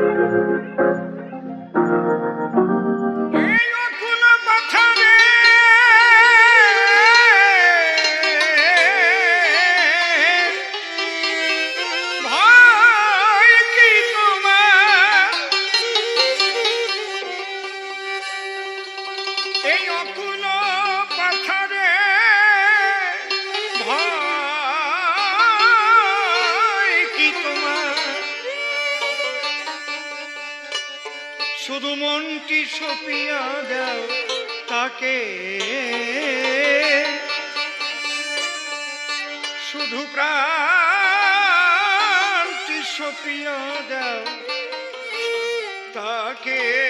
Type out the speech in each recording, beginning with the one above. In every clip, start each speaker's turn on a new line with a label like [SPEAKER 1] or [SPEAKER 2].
[SPEAKER 1] thank you সপিয়া দাও। তাকে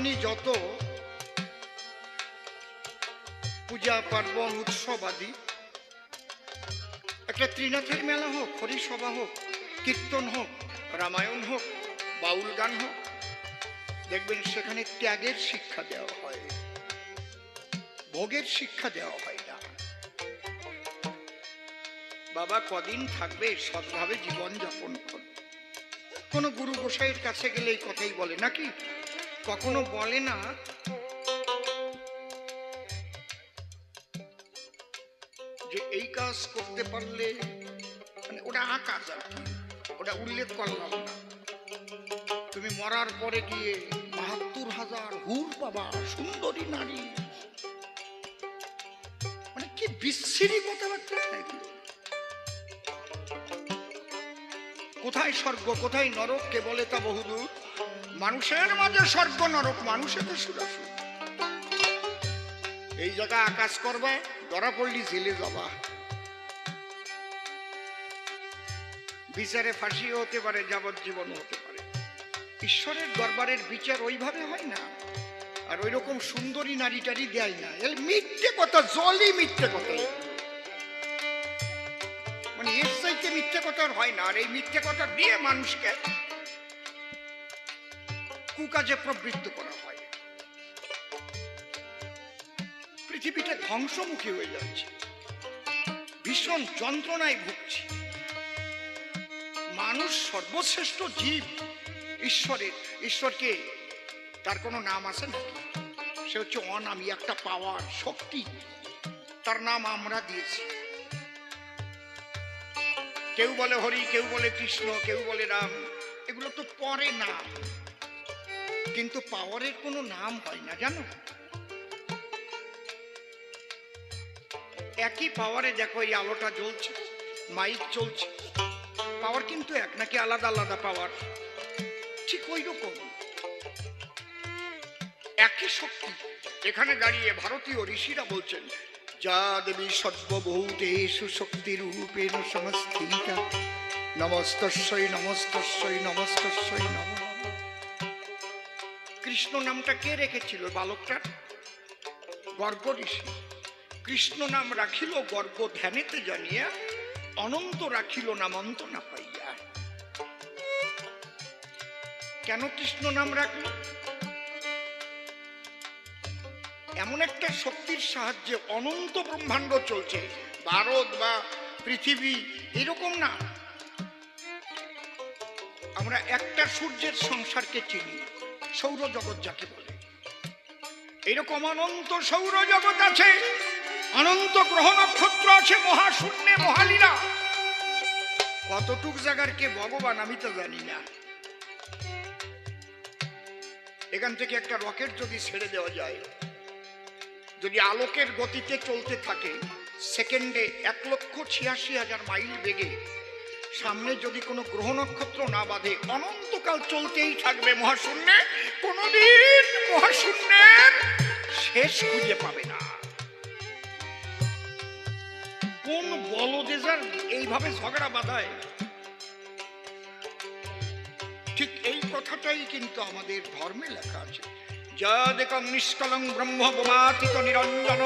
[SPEAKER 1] সনাতনী যত পূজা পার্বণ উৎসব আদি, একটা ত্রিনাথের মেলা হোক, হরিসভা হোক, কীর্তন হোক, রামায়ণ হোক, বাউল গান হোক, দেখবেন সেখানে ত্যাগের শিক্ষা দেওয়া হয়। ভোগের শিক্ষা দেওয়া হয় না। বাবা কদিন থাকবে সৎভাবে জীবন যাপন কর কোনো গুরু গোসাইয়ের কাছে গেলে এই কথাই বলে, নাকি? কখনো বলে না। যে এই কাজ করতে পারলে মানে ওটা আকাশ আর কি ওটা উল্লেখ করলাম না। তুমি মরার পরে গিয়ে বাহাত্তর হাজার হুর বাবা সুন্দরী নারী। মানে কি বিচ্ছিরি কথাবার্তা এগুলো কোথায় স্বর্গ, কোথায় নরক কে বলে তা বহুদূর? মানুষের মাঝে স্বর্গ নরক মানুষের সুরাসুর এই জায়গা আকাশ করবা, ধরা পড়লি জেলে যাবা বিচারে ফাঁসিও হতে পারে যাবজ্জীবন হতে পারে। ঈশ্বরের দরবারের বিচার ওইভাবে হয় না। আর ওই রকম সুন্দরী নারী টারি দেয় না। এর মিথ্যে কথা জলই মিথ্যে কথা। মানে এর চাইতে মিথ্যে কথা হয় না। আর এই মিথ্যে কথা দিয়ে মানুষকে কুকাজে প্রবৃত্ত করা হয়। পৃথিবীটা ধ্বংসমুখী হয়ে যাচ্ছে। ভীষণ যন্ত্রণায় ভুগছি। মানুষ সর্বশ্রেষ্ঠ জীব। ঈশ্বরের, ঈশ্বরকে তার কোনো নাম আছে না সে হচ্ছে অনামি, একটা পাওয়ার শক্তি। তার নাম আমরা দিয়েছি। কেউ বলে হরি, কেউ বলে কৃষ্ণ, কেউ বলে রাম। এগুলো তো পরে নাম কিন্তু পাওয়ারের কোনো নাম হয় না, জানো? একই পাওয়ারে দেখো এই আলোটা জ্বলছে মাইক চলছে পাওয়ার কিন্তু এক নাকি আলাদা আলাদা পাওয়ার। ঠিক ওই রকম একই শক্তি এখানে দাঁড়িয়ে ভারতীয় ঋষিরা বলছেন যা দেবী সর্বভূতেষু শক্তি রূপেণ সমস্থিতা, নমস্তস্যই নমস্তস্যই নমস্তস্যই, নম কৃষ্ণ নামটা কে রেখেছিল বালকটার গর্গ ঋষি কৃষ্ণ নাম রাখিল, গর্গ ধ্যানেতে জানিয়া অনন্ত রাখিল, নামন্ত না পাইয়া। কেন কৃষ্ণ নাম রাখল? এমন একটা শক্তির সাহায্যে অনন্ত ব্রহ্মাণ্ড চলছে। ভারত বা পৃথিবী এরকম না। আমরা একটা সূর্যের সংসারকে চিনি। সৌরজগৎ যাকে বলে। এরকম অনন্ত সৌরজগৎ আছে, অনন্ত গ্রহ নক্ষত্র আছে, মহাশূন্যে মহালীলা। কতটুক জায়গার কে ভগবান আমি তো জানি না। এখান থেকে একটা রকেট যদি ছেড়ে দেওয়া যায়, যদি আলোকের গতিতে চলতে থাকে, সেকেন্ডে এক লক্ষ ছিয়াশি হাজার মাইল বেগে সামনে যদি কোনো গ্রহ নক্ষত্র না বাঁধে, অনন্তকাল চলতেই থাকবে মহাশূন্যে। কোনোদিন মহাশূন্যের শেষ খুঁজে পাবে না। কোন বলদেজার এইভাবে ঝগড়া বাঁধায়? ঠিক এই কথাটাই কিন্তু আমাদের ধর্মে লেখা আছে। যা দেখ নিষ্কলং ব্রহ্ম বোমাতীত নিরঞ্জন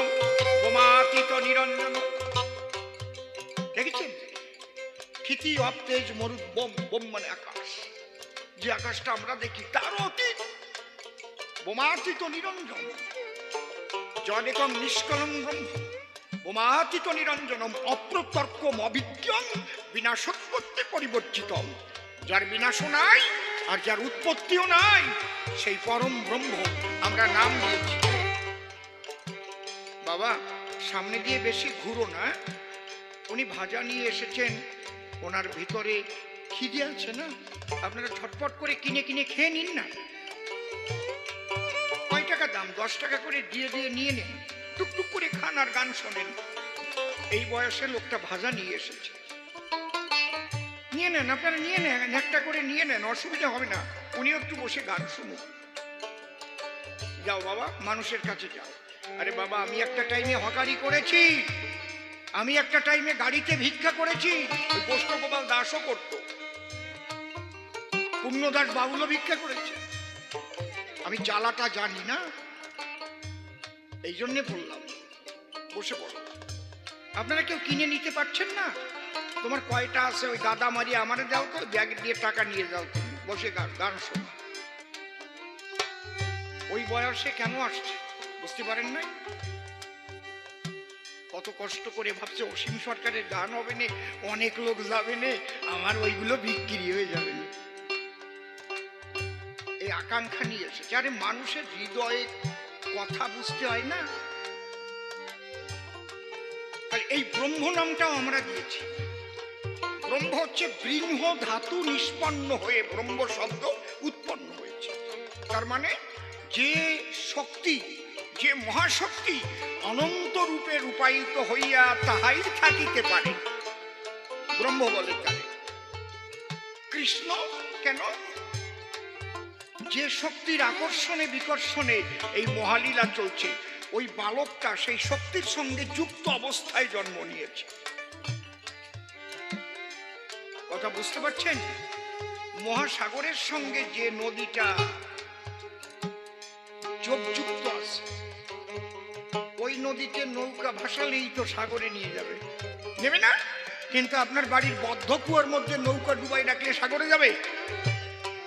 [SPEAKER 1] বোমাতীত নিরঞ্জন ক্ষিতি অপ্তেজ মরুদ বোম বোম মানে আকাশ। যে আকাশটা আমরা দেখি তারও অতীত। বোমাতীত নিরঞ্জন। জনেকম নিষ্কলং ব্রহ্ম বোমাতীত নিরঞ্জনম অপ্রতর্কম অবিজ্ঞম বিনাশোৎপত্তি পরিবর্তিতম যার বিনাশও নাই, আর যার উৎপত্তিও নাই, সেই পরম ব্রহ্ম আমরা নাম দিয়েছি। বাবা, সামনে দিয়ে বেশি ঘুরো না। উনি ভাজা নিয়ে এসেছেন ওনার ভিতরে খিদে আছে না? আপনারা ঝটপট করে কিনে কিনে খেয়ে নিন না। কয় টাকা দাম? দশ টাকা করে দিয়ে দিয়ে নিয়ে নিন। টুকটুক করে খান আর গান শোনেন। এই বয়সে লোকটা ভাজা নিয়ে এসেছে। নিয়ে নেন, আপনারা নিয়ে নেন, একটা করে নিয়ে নেন, অসুবিধা হবে না। উনিও একটু বসে গান শুনুন যাও বাবা, মানুষের কাছে যাও। আরে বাবা, আমি একটা টাইমে হকারি করেছি। আমি একটা টাইমে গাড়িতে ভিক্ষা করেছি। গোষ্ঠগোপাল দাসও করত। পূর্ণদাস বাবুলও ভিক্ষা করেছে। আমি জ্বালাটা জানি না। এই জন্যে বললাম, বসে পড়ো। আপনারা কেউ কিনে নিতে পারছেন না? তোমার কয়টা আছে? ওই দাদা মারি আমারে দাও তো, ব্যাগ দিয়ে টাকা নিয়ে যাও তুমি। বসে গান গান শোনো। ওই বয়সে কেন আসছে? বুঝতে পারেন নাই? কত কষ্ট করে ভাবছে, অসীম সরকারের গান হবে না, অনেক লোক যাবে না, আমার ওইগুলো বিক্রি হয়ে যাবে এই আকাঙ্ক্ষা নিয়ে এসেছে। আরে মানুষের হৃদয়ে কথা বুঝতে হয় না? এই ব্রহ্ম নামটাও আমরা দিয়েছি। ব্রহ্ম হচ্ছে বৃহ ধাতু নিষ্পন্ন হয়ে ব্রহ্ম শব্দ উৎপন্ন হয়েছে। তার মানে যে শক্তি যে মহাশক্তি অনন্ত রূপে রূপায়িত হইয়া তাহাই থাকিতে পারে। ব্রহ্ম বলে কৃষ্ণ কেন? যে শক্তির আকর্ষণে বিকর্ষণে এই মহালীলা চলছে, ওই বালকটা সেই শক্তির সঙ্গে যুক্ত অবস্থায় জন্ম নিয়েছে। কথা বুঝতে পারছেন? মহাসাগরের সঙ্গে যে নদীটা যোগযুক্ত আছে ওই নদীতে নৌকা ভাসালেই তো সাগরে নিয়ে যাবে। নেবে না? কিন্তু আপনার বাড়ির বদ্ধ কুয়ার মধ্যে নৌকা ডুবাই ডাকলে সাগরে যাবে?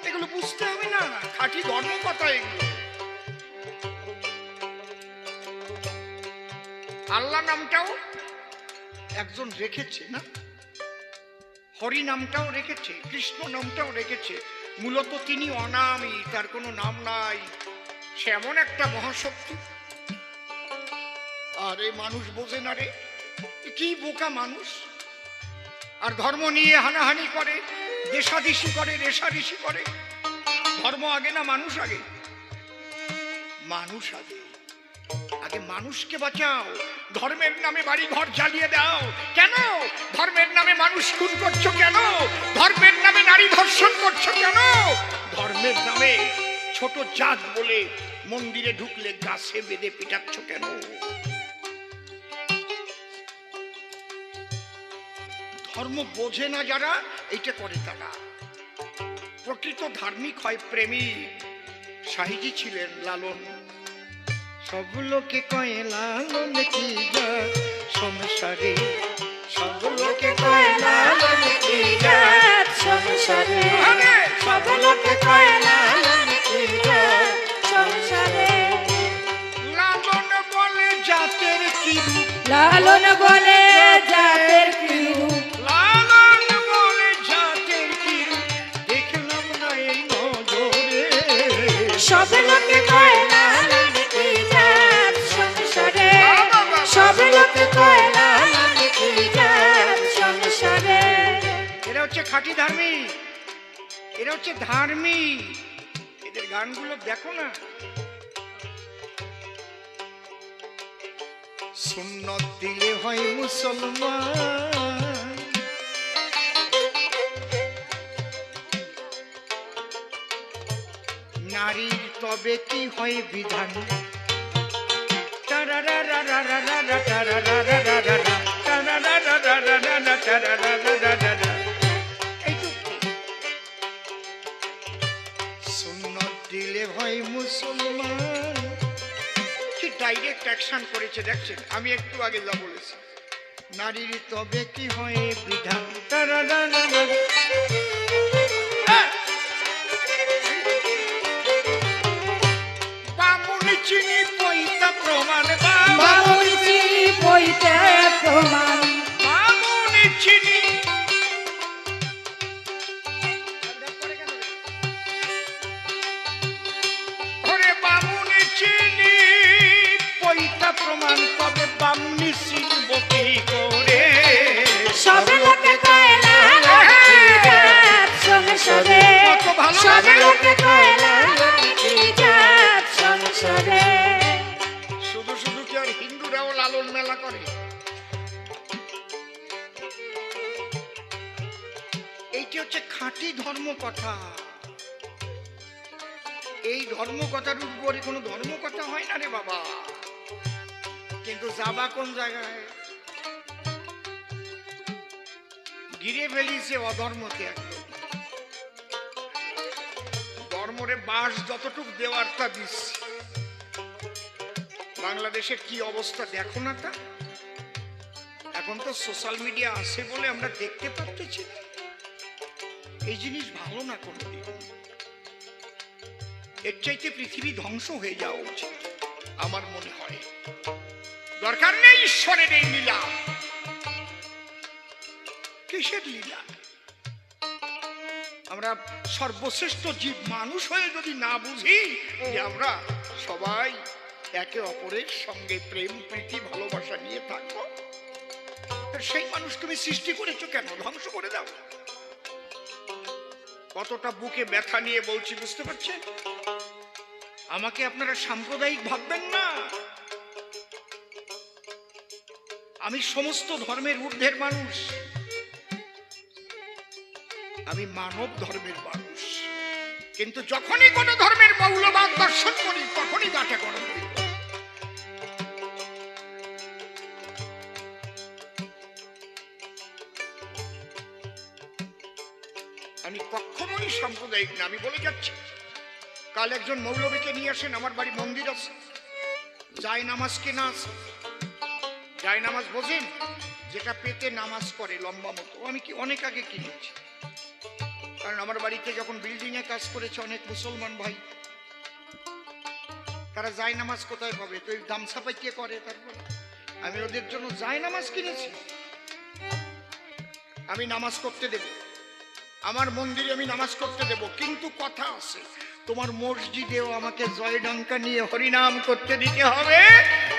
[SPEAKER 1] এগুলো বুঝতে হবে না। খাঁটি ধর্ম কথা এগুলো। আল্লাহ নামটাও একজন রেখেছে না? হরি নামটাও রেখেছে, কৃষ্ণ নামটাও রেখেছে। মূলত তিনি অনামী, তার কোনো নাম নাই। সে এমন একটা মহাশক্তি। আরে মানুষ বোঝে না রে। কি বোকা মানুষ। আর ধর্ম নিয়ে হানাহানি করে, দেশাদিশি করে রেশাদিশি করে। ধর্ম আগে না মানুষ আগে? মানুষ আগে। আগে মানুষকে বাঁচাও। ধর্মের নামে বাড়ি ঘর জ্বালিয়ে দাও। কেন? ধর্মের নামে মানুষ খুন করছ কেন? ধর্মের নামে নারী ধর্ষণ করছ কেন? ধর্মের নামে ছোট জাত বলে মন্দিরে ঢুকলে গাছে বেঁধে পিটাচ্ছ কেন? ধর্ম বোঝে না যারা এইটা করে তারা। প্রকৃত ধার্মিক হয় প্রেমিক সাহিজি ছিলেন লালন। সব লোকে কয়ে লালন কি যা সংসারে সব লোকে কয় লালন কি যা
[SPEAKER 2] সংসারে সব লোকে কয় লালন কি যায় সংসারে
[SPEAKER 1] লালন বলে জাতের কি
[SPEAKER 2] লালন বলে
[SPEAKER 1] এরা হচ্ছে ধার্মিক। এদের গানগুলো দেখো না। সুন্নত দিলে হয় মুসলমান। নারীর তবে কি হয় বিধান? সুন্নত ভাই মুসলমান। কি ডাইরেক্ট অ্যাকশন করেছে দেখছেন? আমি একটু আগে যা বলেছি। নারীর তবে কি হয় বিধান? হ্যাঁ। বামুন চিনি পৈতা প্রমাণ বাবা
[SPEAKER 2] চিনি বইতে প্রমাণ।
[SPEAKER 1] বামুন চিনি করে। এইটি হচ্ছে খাঁটি এই উপরে কোনো হয় না রে বাবা। কিন্তু যাবা কোন জায়গায়? গিরে ফেলিছে অধর্মকে ধর্মরে বাস যতটুক দেওয়ার তা দিচ্ছে। বাংলাদেশের কি অবস্থা দেখো না তা? এখন তো সোশ্যাল মিডিয়া আছে বলে আমরা দেখতে পাচ্ছি এই জিনিস ভালো না কোনো এর চাইতে পৃথিবী ধ্বংস হয়ে যাওয়া উচিত, আমার মনে হয়। দরকার নেই ঈশ্বরের এই লীলা। কিসের লীলা? আমরা সর্বশ্রেষ্ঠ জীব মানুষ হয়ে যদি না বুঝি যে আমরা সবাই একে অপরের সঙ্গে প্রেম, প্রীতি, ভালোবাসা নিয়ে থাকব সেই মানুষ তুমি সৃষ্টি করেছ কেন? ধ্বংস করে দাও। কতটা বুকে ব্যথা নিয়ে বলছি, বুঝতে পারছেন? আমাকে আপনারা সাম্প্রদায়িক ভাববেন না। আমি সমস্ত ধর্মের ঊর্ধ্বের মানুষ। আমি মানব ধর্মের মানুষ। কিন্তু যখনই কোনো ধর্মের মৌলবাদ দর্শন করি, তখনই গাটা গরম। আমি কখনোই সাম্প্রদায়িক না, আমি বলে যাচ্ছি। কাল একজন মৌলবীকে নিয়ে আসেন, আমার বাড়ি মন্দির আছে। যায় নামাজ কেনা আছে? যায় নামাজ বোঝেন? যেটা পেতে নামাজ করে লম্বা মতো। আমি কি অনেক আগে কিনেছি? কারণ আমার বাড়িতে যখন বিল্ডিং এ কাজ করেছে অনেক মুসলমান ভাই, তারা যায় নামাজ কোথায় পাবে? তো গামছা পাইতে করে তারপর? আমি ওদের জন্য যায় নামাজ কিনেছি। আমি নামাজ করতে দেব। আমার মন্দিরে আমি নামাজ করতে দেব। কিন্তু কথা আছে, তোমার মসজিদেও আমাকে জয়ডঙ্কা নিয়ে হরিনাম করতে দিতে হবে।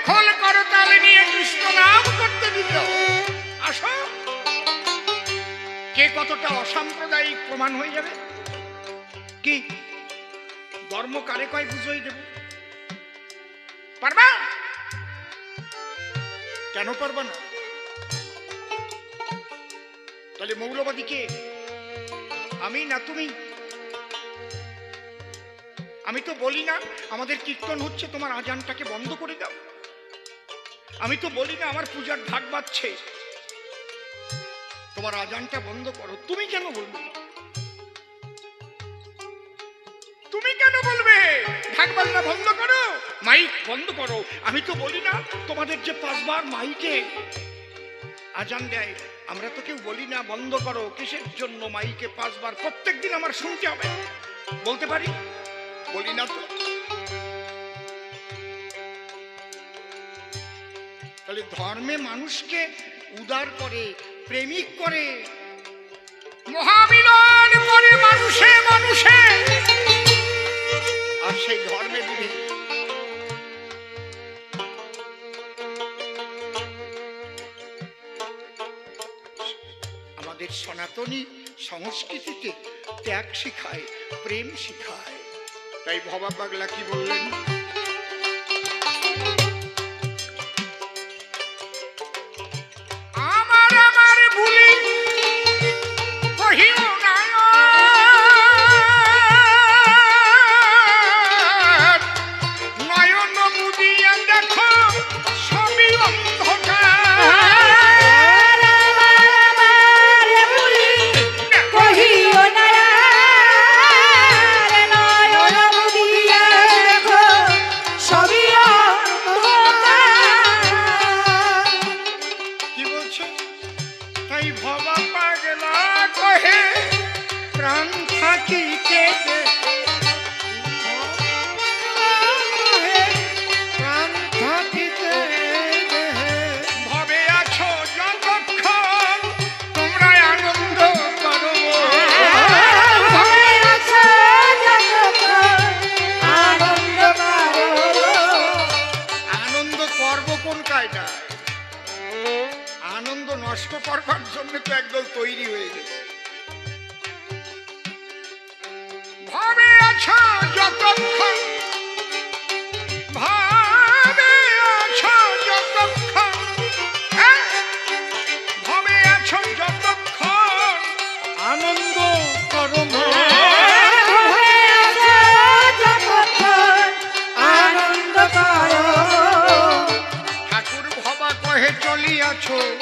[SPEAKER 1] খোল করতাল নিয়ে কৃষ্ণ নাম করতে দিতে হবে। আসো। কে কতটা অসাম্প্রদায়িক প্রমাণ হয়ে যাবে? কি? ধর্ম কারে কয় বুঝই দেব? পারবা? কেন পারবা না? তাহলে মৌলবাদী কে? আমি না তুমি? আমি তো বলি না, আমাদের কীর্তন হচ্ছে, তোমার আজানটাকে বন্ধ করে দাও। আমি তো বলি না, আমার পূজার ঢাক বাজছে। তোমার আজানটা বন্ধ করো। তুমি কেন বলবে? তুমি কেন বলবে? ঢাক বাজনা বন্ধ করো, মাইক বন্ধ করো। আমি তো বলি না, তোমাদের যে পাঁচবার মাইকে আজান দেয়, আমরা তো কেউ বলি না, বন্ধ করো। কিসের জন্য মাইকে পাঁচবার? প্রত্যেক দিন আমার শুনতে হবে। বলতে পারি? বলি না তো। তাহলে ধর্মে মানুষকে উদার করে প্রেমিক করে। মহামিলন করে মানুষে মানুষে। আর সেই ধর্মে বিভেদ। আমাদের সনাতনী সংস্কৃতিতে ত্যাগ শিখায়, প্রেম শিখায়। তাই ভবা পাগলা কি বললেন? choice.